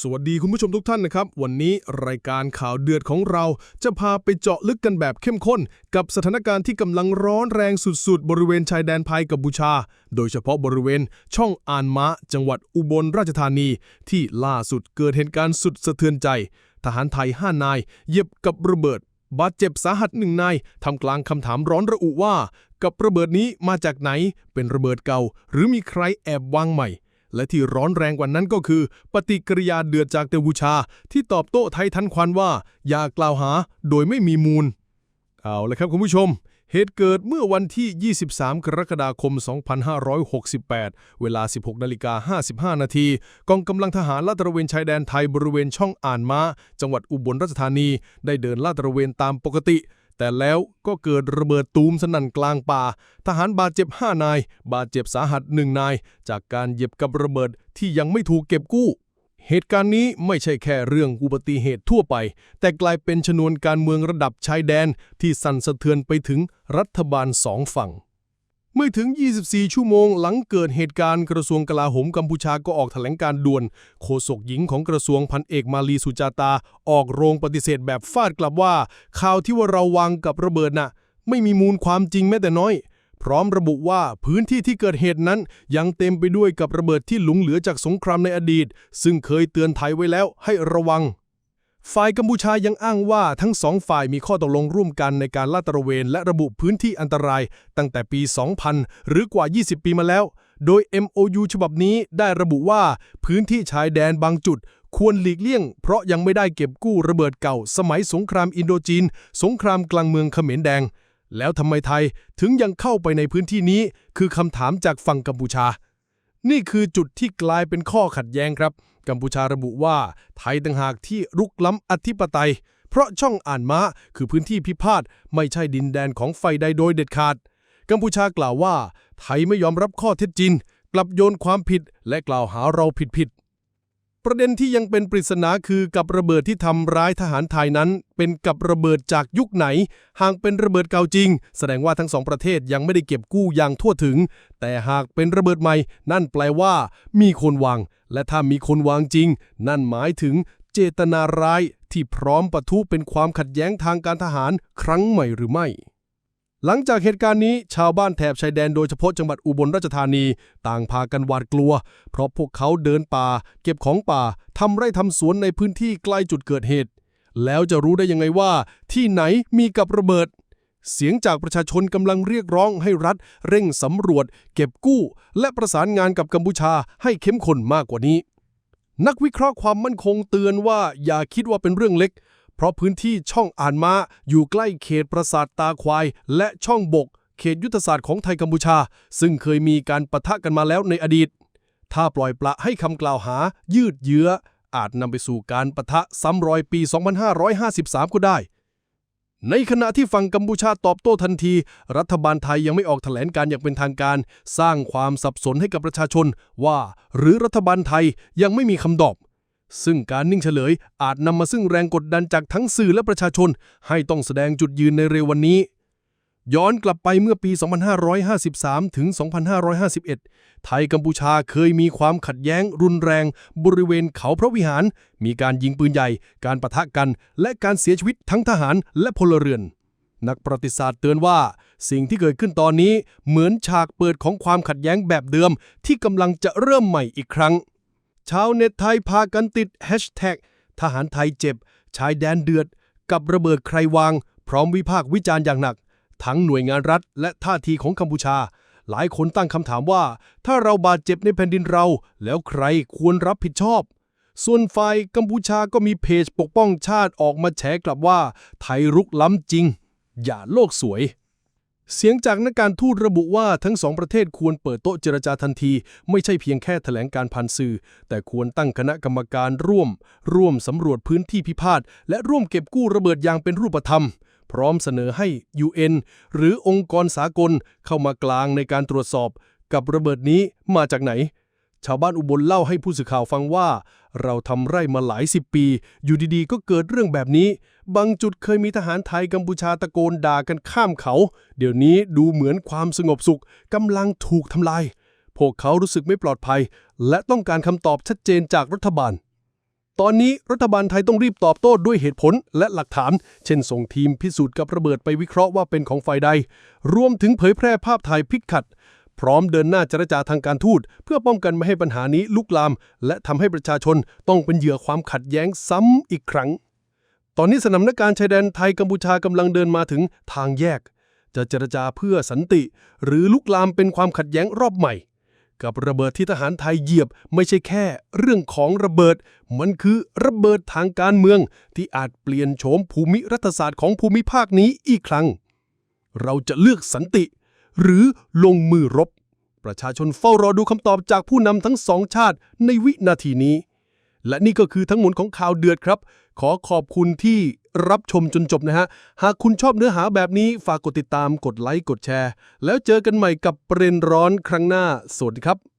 สวัสดีคุณผู้ชมทุกท่านนะครับ วันนี้รายการข่าวเดือดของเรา จะพาไปเจาะลึกกันแบบเข้มข้น กับสถานการณ์ที่กำลังร้อนแรงสุดๆ บริเวณชายแดนไทยกับบูชา โดยเฉพาะบริเวณช่องอานมะ จังหวัดอุบลราชธานี ที่ล่าสุดเกิดเหตุการณ์สุดสะเทือนใจ ทหารไทย 5 นายเหยียบกับระเบิด บาดเจ็บสาหัสหนึ่งนายทำกลางคำถามร้อนระอุว่า กับระเบิดนี้มาจากไหนเป็นระเบิดเก่า หรือมีใครแอบวางใหม่ และที่ร้อนแรงกว่านั้นก็คือ ปฏิกิริยาเดือดจากเตบูชา ที่ตอบโต้ไทยทันควันว่า อย่ากล่าวหาโดยไม่มีมูล เอาละครับคุณผู้ชม เหตุเกิดเมื่อวันที่ 23 กรกฎาคม 2568 เวลา 16นาฬิกา55 นาที กองกำลังทหารลาดตระเวนชายแดนไทยบริเวณช่องอ่านม้า จังหวัดอุบลราชธานี ได้เดินลาดตระเวนตามปกติ แต่แล้วก็เกิดระเบิดตูมสนั่นกลางป่า ทหารบาดเจ็บ 5 นาย บาดเจ็บสาหัสหนึ่งนาย จากการเหยียบกับระเบิดที่ยังไม่ถูกเก็บกู้ เหตุการณ์นี้ไม่ใช่แค่เรื่องอุบัติเหตุทั่วไป แต่กลายเป็นชนวนการเมืองระดับชายแดนที่สั่นสะเทือนไปถึงรัฐบาลสองฝั่ง เมื่อถึง 24 ชั่วโมงหลังเกิดเหตุการณ์กระทรวงกลาโหมกัมพูชาก็ออกแถลงการด่วน โฆษกหญิงของกระทรวงพันเอกมาลีสุจาตา ออกโรงปฏิเสธแบบฟาดกลับว่า ข่าวที่ว่าเราวางกับระเบิดน่ะ ไม่มีมูลความจริงแม้แต่น้อย พร้อมระบุว่าพื้นที่ที่เกิดเหตุนั้น ยังเต็มไปด้วยกับระเบิดที่หลงเหลือจากสงครามในอดีต ซึ่งเคยเตือนไทยไว้แล้วให้ระวัง ฝ่ายกัมพูชายังอ้างว่าทั้งสองฝ่ายมีข้อตกลงร่วมกันในการลาดตระเวนและระบุพื้นที่อันตรายตั้งแต่ปี 2000 หรือกว่า 20 ปีมาแล้ว โดย MOU ฉบับนี้ได้ระบุว่าพื้นที่ชายแดนบางจุดควรหลีกเลี่ยง เพราะยังไม่ได้เก็บกู้ระเบิดเก่า สมัยสงครามอินโดจีน สงครามกลางเมืองเขมรแดง แล้วทำไมไทยถึงยังเข้าไปในพื้นที่นี้ คือคำถามจากฝั่งกัมพูชา นี่คือจุดที่กลายเป็นข้อขัดแย้งครับ กัมพูชาระบุว่า ไทยต่างหากที่รุกล้ำอธิปไตย เพราะช่องอ่านม้าคือพื้นที่พิพาทไม่ใช่ดินแดนของไฟใดโดยเด็ดขาด กัมพูชากล่าวว่า ไทยไม่ยอมรับข้อเท็จจริง กลับโยนความผิดและกล่าวหาเราผิดผิดๆ ประเด็นที่ยังเป็นปริศนาคือกับระเบิดที่ทำร้ายทหารไทยนั้น เป็นกับระเบิดจากยุคไหน หากเป็นระเบิดเก่าจริง แสดงว่าทั้งสองประเทศยังไม่ได้เก็บกู้อย่างทั่วถึง แต่หากเป็นระเบิดใหม่ นั่นแปลว่า มีคนวาง และถ้ามีคนวางจริง นั่นหมายถึงเจตนาร้ายที่พร้อมปะทุเป็นความขัดแย้งทางการทหารครั้งใหม่หรือไม่ หลังจากเหตุการณ์นี้ชาวบ้านแถบชายแดนโดยเฉพาะจังหวัดอุบลราชธานี ต่างพากันหวาดกลัว เพราะพวกเขาเดินป่า เก็บของป่าทำไร่ทำสวนในพื้นที่ใกล้จุดเกิดเหตุ แล้วจะรู้ได้ยังไงว่า ที่ไหนมีกับระเบิด เสียงจากประชาชนกำลังเรียกร้องให้รัฐ เร่งสำรวจ เก็บกู้ และประสานงานกับกัมพูชาให้เข้มข้นมากกว่านี้ นักวิเคราะห์ความมั่นคงเตือนว่าอย่าคิดว่าเป็นเรื่องเล็ก เพราะพื้นที่ช่องอ่านม้าอยู่ใกล้เขตปราสาทตาควาย และช่องบก เขตยุทธศาสตร์ของไทยกัมพูชา ซึ่งเคยมีการปะทะกันมาแล้วในอดีต ถ้าปล่อยปละให้คำกล่าวหายืดเยื้อ อาจนำไปสู่การปะทะซ้ำรอยปี 2553 ก็ได้ ในขณะที่ฝั่งกัมพูชาตอบโต้ทันที รัฐบาลไทยยังไม่ออกแถลงการอย่างเป็นทางการ สร้างความสับสนให้กับประชาชนว่า หรือรัฐบาลไทยยังไม่มีคำตอบ ซึ่งการนิ่งเฉลยอาจนำมาซึ่งแรงกดดันจากทั้งสื่อและประชาชน ให้ต้องแสดงจุดยืนในเร็ววันนี้ ย้อนกลับไปเมื่อปี 2553 ถึง 2551 ไทยกัมพูชาเคยมีความขัดแย้งรุนแรง บริเวณเขาพระวิหาร มีการยิงปืนใหญ่ การปะทะกัน และการเสียชีวิตทั้งทหารและพลเรือน นักประวัติศาสตร์เตือนว่า สิ่งที่เกิดขึ้นตอนนี้เหมือนฉากเปิดของความขัดแย้งแบบเดิม ที่กำลังจะเริ่มใหม่อีกครั้ง ชาวเน็ตไทยพากันติดแฮชแท็กทหารไทยเจ็บ ชายแดนเดือด กับระเบิดใครวาง พร้อมวิพากษ์วิจารณ์อย่างหนัก ทั้งหน่วยงานรัฐ และท่าทีของกัมพูชา หลายคนตั้งคำถามว่า ถ้าเราบาดเจ็บในแผ่นดินเรา แล้วใครควรรับผิดชอบ ส่วนฝ่ายกัมพูชาก็มีเพจปกป้องชาติออกมาแฉกลับว่า ไทยรุกล้ำจริง อย่าโลกสวย เสียงจากนักการทูตระบุว่าทั้งสองประเทศควรเปิดโต๊ะเจรจาทันที ไม่ใช่เพียงแค่แถลงการผ่านสื่อ แต่ควรตั้งคณะกรรมการร่วม ร่วมสำรวจพื้นที่พิพาท และร่วมเก็บกู้ระเบิดอย่างเป็นรูปธรรม พร้อมเสนอให้ UN หรือองค์กรสากลเข้ามากลางในการตรวจสอบ กับระเบิดนี้มาจากไหน ชาวบ้านอุบลเล่าให้ผู้สื่อข่าวฟังว่า เราทำไร่มาหลายสิบปี อยู่ดีๆ ก็เกิดเรื่องแบบนี้ บางจุดเคยมีทหารไทยกัมพูชาตะโกนด่ากันข้ามเขา เดี๋ยวนี้ดูเหมือนความสงบสุขกำลังถูกทำลาย พวกเขารู้สึกไม่ปลอดภัย และต้องการคำตอบชัดเจนจากรัฐบาล ตอนนี้รัฐบาลไทยต้องรีบตอบโต้ด้วยเหตุผลและหลักฐาน เช่นส่งทีมพิสูจน์กับระเบิดไปวิเคราะห์ว่าเป็นของฝ่ายใด รวมถึงเผยแพร่ภาพถ่ายพิกัด พร้อมเดินหน้าเจรจาทางการทูต เพื่อป้องกันไม่ให้ปัญหานี้ลุกลาม และทำให้ประชาชนต้องเป็นเหยื่อความขัดแย้งซ้ำอีกครั้ง ตอนนี้สถานการณ์ชายแดนไทยกัมพูชากำลังเดินมาถึงทางแยก จะเจรจาเพื่อสันติ หรือลุกลามเป็นความขัดแย้งรอบใหม่ กับระเบิดที่ทหารไทยเหยียบ ไม่ใช่แค่ เรื่องของระเบิด มันคือระเบิดทางการเมือง ที่อาจเปลี่ยนโฉมภูมิรัฐศาสตร์ของภูมิภาคนี้อีกครั้ง เราจะเลือกสันติ หรือลงมือรบ ประชาชนเฝ้ารอดูคำตอบจากผู้นำทั้งสองชาติในวินาทีนี้ และนี่ก็คือทั้งหมดของข่าวเดือดครับ ขอขอบคุณที่รับชมจนจบนะฮะ หากคุณชอบเนื้อหาแบบนี้ฝากกดติดตามกดไลค์กดแชร์ แล้วเจอกันใหม่กับประเด็นร้อนครั้งหน้า สวัสดีครับ